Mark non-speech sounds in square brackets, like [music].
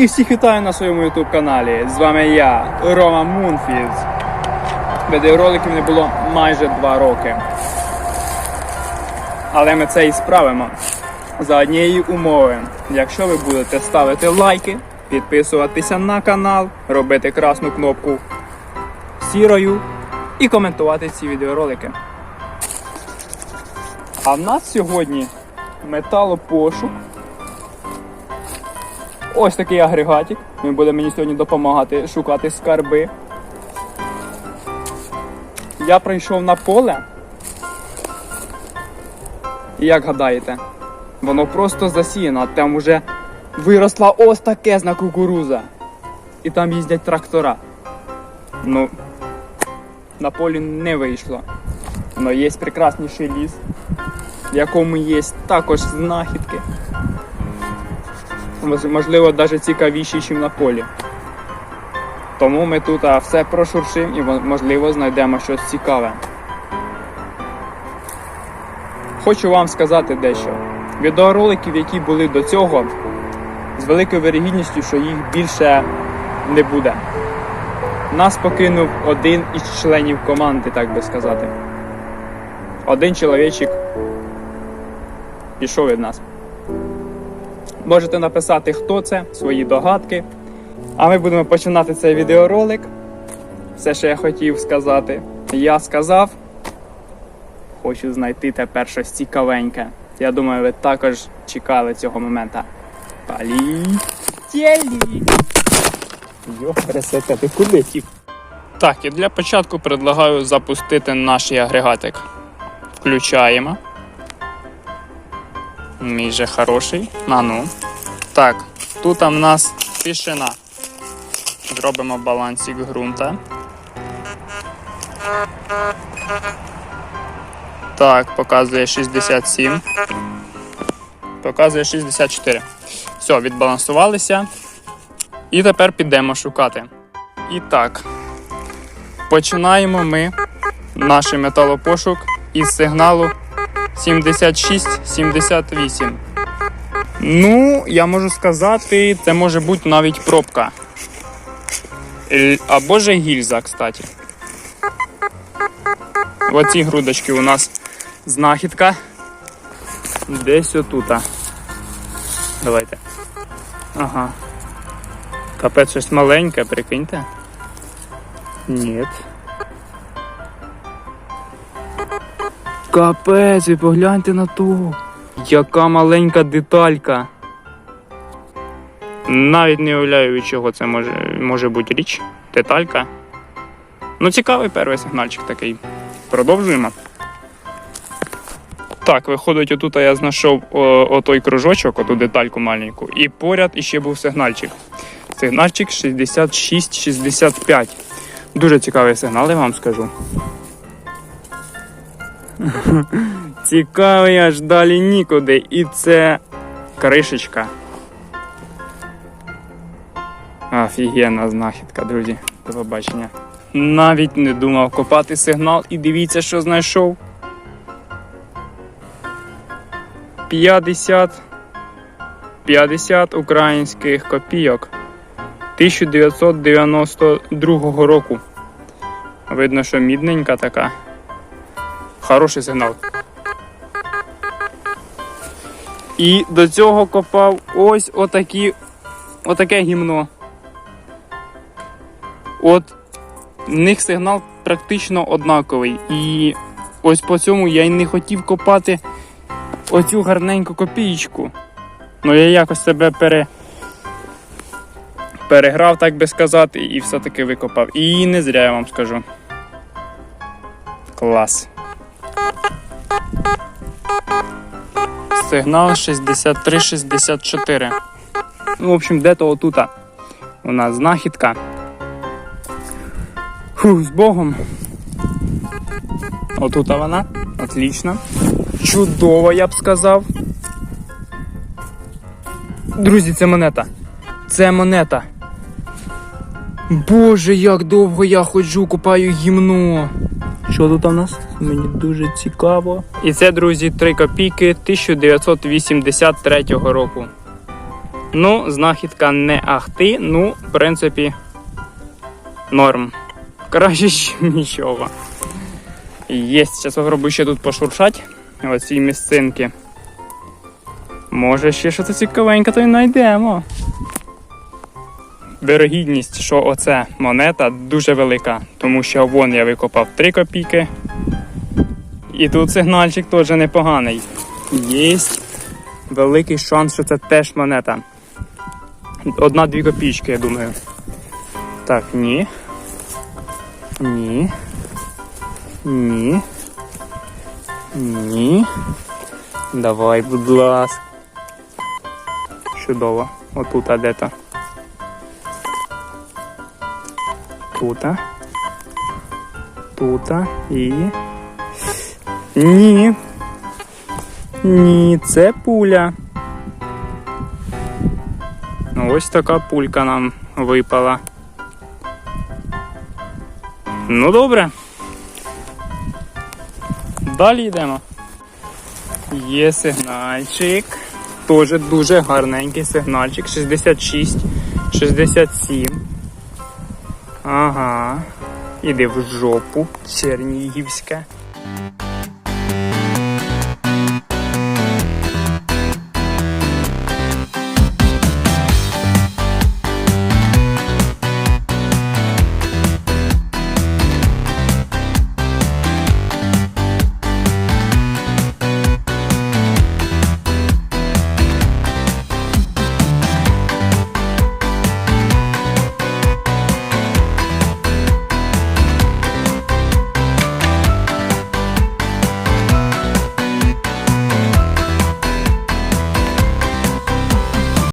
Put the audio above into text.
І всіх вітаю на своєму YouTube каналі. З вами я, Рома Мунфіз. Відеороликів не було майже два роки. Але ми це і справимо. За однієї умови. Якщо ви будете ставити лайки, підписуватися на канал, робити красну кнопку сірою і коментувати ці відеоролики. А в нас сьогодні металопошук. Ось такий агрегатик. Він буде мені сьогодні допомагати шукати скарби. Я прийшов на поле. І як гадаєте, воно просто засіяно, там уже виросла ось такезна кукуруза. І там їздять трактора. Ну, на полі не вийшло. Но є прекрасніший ліс, в якому є також знахідки. Мож- можливо, навіть цікавіші, ніж на полі. Тому ми тут все прошуршимо і можливо знайдемо щось цікаве. Хочу вам сказати дещо. Відеороликів, які були до цього, з великою вирогідністю, що їх більше не буде. Нас покинув один із членів команди, так би сказати. Один чоловічик пішов від нас. Можете написати, хто це, свої догадки. А ми будемо починати цей відеоролик. Все, що я хотів сказати, я сказав. Хочу знайти тепер щось цікавеньке. Я думаю, ви також чекали цього моменту. Полетіли! Йо, пересете, ти куди тік? Так, і для початку предлагаю запустити наш агрегатик. Включаємо. Мій же хороший. А ну. Так, тут в нас тишина. Зробимо балансик ґрунта. Так, показує 67. Показує 64. Все, відбалансувалися. І тепер підемо шукати. І так, починаємо ми наш металопошук із сигналу 76-78. Ну, я можу сказати, це може бути навіть пробка. Або же гільза, кстати. В оцій грудочці у нас знахідка. Десь отута. Давайте. Ага. Капець щось маленьке, прикиньте. Ні. Капець, ви погляньте на ту. Яка маленька деталька. Навіть не уявляю, від чого це може, може бути річ. Деталька. Ну, цікавий перший сигнальчик такий. Продовжуємо. Так, виходить, отут я знайшов отой кружочок, оту детальку маленьку, і поряд іще був сигнальчик. Сигнальчик 66-65. Дуже цікавий сигнал, я вам скажу. [laughs] Цікавий аж далі нікуди. І це кришечка. Офігенна знахідка, друзі. До побачення. Навіть не думав копати сигнал і дивіться, що знайшов. 50 50 українських копійок 1992 року. Видно, що мідненька така. Хороший сигнал. І до цього копав ось отакі, отаке гімно. От в них сигнал практично однаковий. І ось по цьому я й не хотів копати оцю гарненьку копієчку. Ну я якось себе пере... переграв, так би сказати, і все-таки викопав. І не зря я вам скажу. Клас. Сигнал 63-64. Ну, в общем, де-то отута у нас знахідка. Фух, з Богом. Отута вона. Отлично. Чудово, я б сказав. Друзі, це монета. Це монета. Боже, як довго я ходжу, купаю гімно. Що тут у нас? Мені дуже цікаво. І це, друзі, 3 копійки 1983 року. Ну, знахідка не ахти, ну, в принципі, норм. Краще, [laughs] ніж нічого. Є, зараз попробую ще тут пошуршать. Оці місцинки. Може, ще щось цікавеньке, то й знайдемо. Вирогідність, що оце монета дуже велика, тому що вон я викопав 3 копійки. І тут сигнальчик теж непоганий. Є великий шанс, що це теж монета. Одна-дві копійки, я думаю. Так, ні. Ні. Ні. Ні. Давай, будь ласка. Чудово. Отут, а де-то. Тута. Тута і. Ні. Ні, це пуля. Ось така пулька нам випала. Ну добре. Далі йдемо. Є сигнальчик. Тоже дуже гарненький сигнальчик. 66, 67. Ага. Іди в жопу, Чернігівська.